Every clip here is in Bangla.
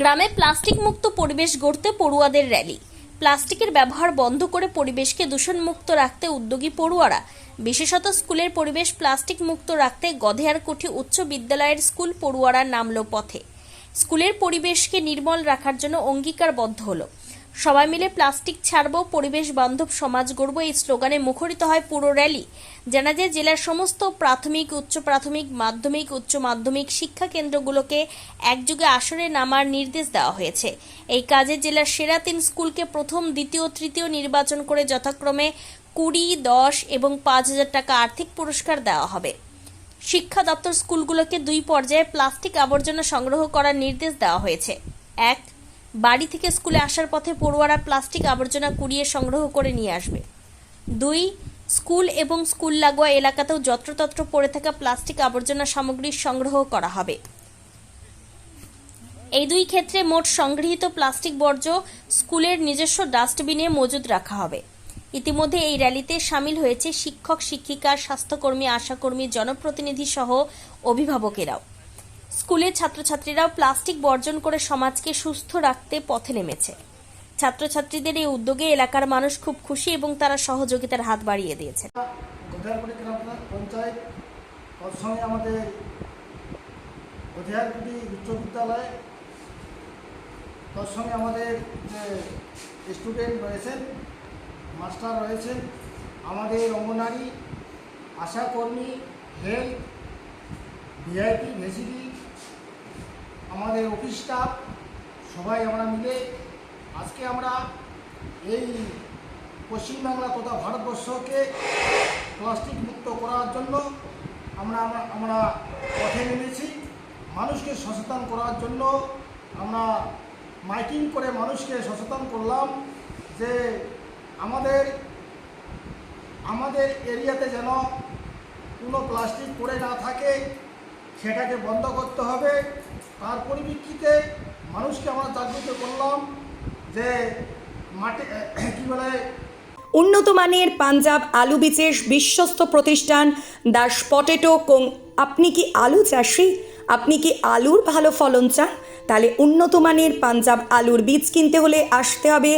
গ্রামে প্লাস্টিক মুক্ত পরিবেশ গড়তে পড়ুয়াদের র্যালি। প্লাস্টিকের ব্যবহার বন্ধ করে পরিবেশকে দূষণমুক্ত রাখতে উদ্যোগী পড়ুয়ারা। বিশেষত স্কুলের পরিবেশ প্লাস্টিক মুক্ত রাখতে গধেয়ারকুঠি উচ্চ বিদ্যালয়ের স্কুল পড়ুয়ারা নামল পথে। স্কুলের পরিবেশকে নির্মল রাখার জন্য অঙ্গীকারবদ্ধ হলো। সবাই মিলে প্লাস্টিক ছাড়ব, পরিবেশ বান্ধব, সমাজ গড়ব, এই স্লোগানে মুখরিত হয় পুরো র্যালি। জানা যায়, জেলার সমস্ত প্রাথমিক, উচ্চ প্রাথমিক, মাধ্যমিক, উচ্চ মাধ্যমিক শিক্ষা কেন্দ্রগুলোকে একযুগে আসরে নামার নির্দেশ দেওয়া হয়েছে। এই কাজে জেলার সেরা তিন স্কুলকে প্রথম, দ্বিতীয়, তৃতীয় নির্বাচন করে যথাক্রমে কুড়ি, দশ এবং পাঁচ হাজার টাকা আর্থিক পুরস্কার দেওয়া হবে। শিক্ষা দপ্তর স্কুলগুলোকে দুই পর্যায়ে প্লাস্টিক আবর্জনা সংগ্রহ করার নির্দেশ দেওয়া হয়েছে। এক বাড়ি থেকে স্কুলে আসার পথে পড়ুয়ারা প্লাস্টিক আবর্জনা কুড়িয়ে সংগ্রহ করে নিয়ে আসবে। দুই, স্কুল এবং স্কুল লাগোয়া এলাকাতেও যত্রতত্র পড়ে থাকা প্লাস্টিক আবর্জনা সামগ্রী সংগ্রহ করা হবে। এই দুই ক্ষেত্রে মোট সংগৃহীত প্লাস্টিক বর্জ্য স্কুলের নিজস্ব ডাস্টবিনে মজুদ রাখা হবে। ইতিমধ্যে এই র্যালিতে সামিল হয়েছে শিক্ষক, শিক্ষিকা, স্বাস্থ্যকর্মী, আশাকর্মী, জনপ্রতিনিধি সহ অভিভাবকেরাও। স্কুলের ছাত্রছাত্রীরাও প্লাস্টিক বর্জন করে সমাজকে সুস্থ রাখতে পথে নেমেছে। ছাত্রছাত্রীদের এই উদ্যোগে এলাকার মানুষ খুব খুশি এবং তারা সহযোগিতার হাত বাড়িয়ে দিয়েছে। মাস্টার রয়েছেন, আমাদের অঙ্গনারী আশাকর্মী, হেলথ, ভিআইপি, ভেসিডি আমাদের অফিস স্টাফ সবাই আমরা মিলে আজকে আমরা এই পশ্চিমবাংলা তথা ভারতবর্ষকে প্লাস্টিক মুক্ত করার জন্য আমরা, আমরা- পথে নেমেছি। মানুষকে সচেতন করার জন্য আমরা মাইকিং করে মানুষকে সচেতন করলাম যে আমাদের আমাদের এরিয়াতে যেন কোনো প্লাস্টিক পড়ে না থাকে। সেটাকে বন্ধ করতে হবে। তার পরিপ্রেক্ষিতে মানুষকে আমরা জাগৃত করলাম যে মাটি কী বলে? উন্নত মানের পাঞ্জাব আলু বীজের বিশ্বস্ত প্রতিষ্ঠান দাস পটেটো কোং, আপনি কি আলু চাষি? আপনি কি আলুর ভালো ফলন চান? তাহলে উন্নত মানের পাঞ্জাব আলুর বীজ কিনতে হলে আসতে হবে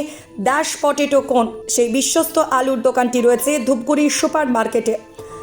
দাস পটেটো কোন সেই বিশ্বস্ত আলুর দোকানটি রয়েছে ধূপগুড়ি সুপার মার্কেটে